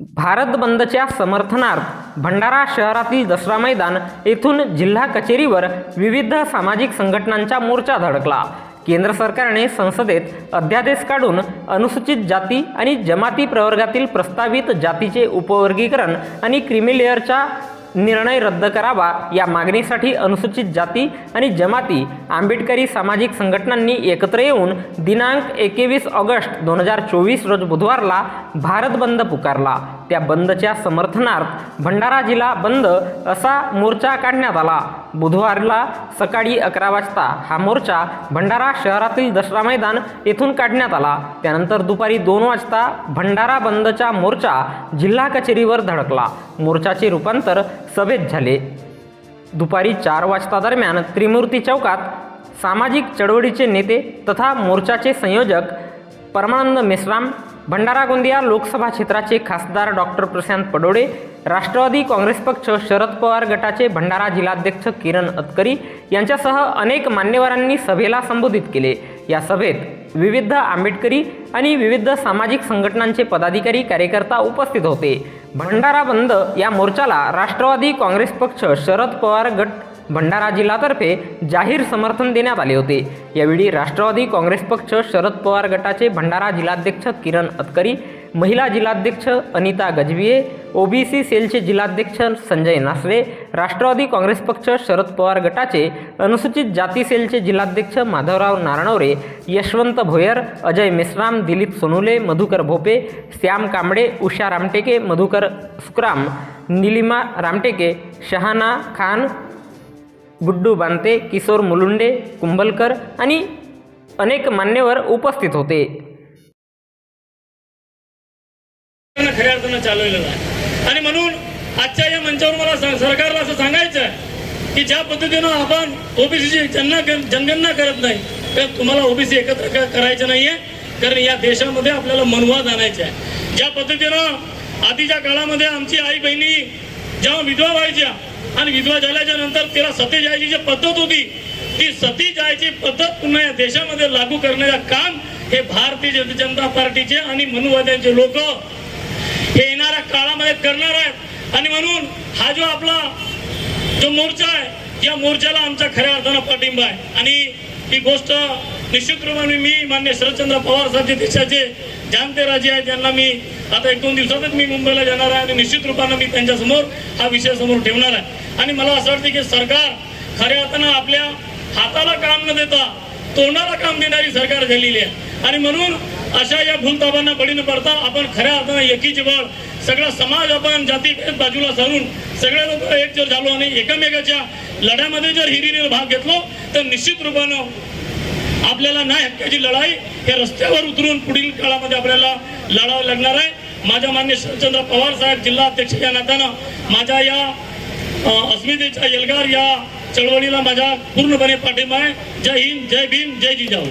भारत बंदच्या समर्थनार्थ भंडारा शहरातील दसरा मैदान येथून जिल्हा कचेरीवर विविध सामाजिक संघटनांचा मोर्चा धडकला. केंद्र सरकारने संसदेत अध्यादेश काढून अनुसूचित जाती आणि जमाती प्रवर्गातील प्रस्तावित जातीचे उपवर्गीकरण आणि क्रिमिलेअरच्या निर्णय रद्द करावा या मागणीसाठी अनुसूचित जाती आणि जमाती आंबेडकरी सामाजिक संघटनांनी एकत्र येऊन दिनांक एकवीस ऑगस्ट दोन हजार चोवीस रोज बुधवारला भारत बंद पुकारला. त्या बंदच्या समर्थनार्थ भंडारा जिल्हा बंद असा मोर्चा काढण्यात आला. बुधवारला सकाळी अकरा वाजता हा मोर्चा भंडारा शहरातील दसरा मैदान येथून काढण्यात आला. त्यानंतर दुपारी दोन वाजता भंडारा बंदचा मोर्चा जिल्हा कचेरीवर धडकला. मोर्चाचे रूपांतर सभेत झाले. दुपारी चार वाजता दरम्यान त्रिमूर्ती चौकात सामाजिक चळवळीचे नेते तथा मोर्चाचे संयोजक परमानंद मेश्राम भंडारा गोंदिया लोकसभा क्षेत्राचे खासदार डॉक्टर प्रशांत पडोडे राष्ट्रवादी काँग्रेस पक्ष शरद पवार गटाचे भंडारा जिल्हाध्यक्ष किरण अतकरी यांच्यासह अनेक मान्यवरांनी सभेला संबोधित केले. या सभेत विविध आंबेडकरी आणि विविध सामाजिक संघटनांचे पदाधिकारी कार्यकर्ता उपस्थित होते. भंडारा बंद या मोर्चाला राष्ट्रवादी काँग्रेस पक्ष शरद पवार गट भंडारा जिल्हातर्फे जाहीर समर्थन देण्यात आले होते. यावेळी राष्ट्रवादी काँग्रेस पक्ष शरद पवार गटाचे भंडारा जिल्हाध्यक्ष किरण अतकरी महिला जिल्हाध्यक्ष अनिता गजबिये ओबीसी सेलचे जिल्हाध्यक्ष संजय नासरे राष्ट्रवादी काँग्रेस पक्ष शरद पवार गटाचे अनुसूचित जाती सेलचे जिल्हाध्यक्ष माधवराव नारणवरे यशवंत भोयर अजय मेश्राम दिलीप सोनुले मधुकर भोपे श्याम कांबळे उषा रामटेके मधुकर सुकराम निलिमा रामटेके शहाना खान गुड्डू बांते किशोर मुलुंडे कुंभलकर आणि अनेक मान्यवर उपस्थित होते. खऱ्या अर्थानं चालवलेलं आहे. आणि म्हणून आजच्या या मंचावर मला सरकारला असं सांगायचं आहे की ज्या पद्धतीनं आपण ओबीसीची जनना जनगणना करत नाही तर तुम्हाला ओबीसी एकत्र करायचं नाहीये. कारण या देशामध्ये आपल्याला मनवाद आणायचा आहे. ज्या पद्धतीनं आधीच्या काळामध्ये आमची आई बहिणी जेव्हा विधवा व्हायच्या आणि विधवा झाल्याच्यानंतर तिला सती जायची जी पद्धत होती ती सती जायची पद्धत पुन्हा या देशामध्ये लागू करण्याचं काम हे भारतीय जनता पार्टीचे आणि मनुवाद्यांचे लोक हे येणाऱ्या काळामध्ये करणार आहेत. आणि म्हणून हा जो आपला जो मोर्चा आहे या मोर्चाला आमचा खऱ्या अर्थानं पाठिंबा आहे. आणि ही गोष्ट निश्चित रूपाने मी मान्य शरदचंद्र पवार साहेब देशाचे जाणते राजे आहेत त्यांना मी आता एक दोन दिवसातच मी मुंबईला जाणार आहे आणि निश्चित रूपानं मी त्यांच्यासमोर हा विषय समोर ठेवणार आहे. आणि मला असं वाटतं की सरकार खऱ्या अर्थानं आपल्या हाताला काम न देता तोंडाला काम देणारी सरकार झालेली आहे. आणि म्हणून अशा या भूलताबांना बळी न पडता आपण खऱ्या अर्थानं एकीची बळ सगळा समाज आपण जाती बाजूला सारून सगळे लोक एक जर झालो आणि एकमेकाच्या लढ्यामध्ये जर हिरीने भाग घेतलो तर निश्चित रूपानं आपल्याला न्याय हक्काची लढाई हे रस्त्यावर उतरून पुढील काळामध्ये आपल्याला लढावं लागणार आहे. माझ्या मान्य शरदचंद्र पवार साहेब जिल्हा अध्यक्ष या नात्यानं माझ्या या अस्मितेच्या एल्गार या चळवळीला माझ्या पूर्णपणे पाठिंबा आहे. जय हिंद जय भीम जय जिजाऊ.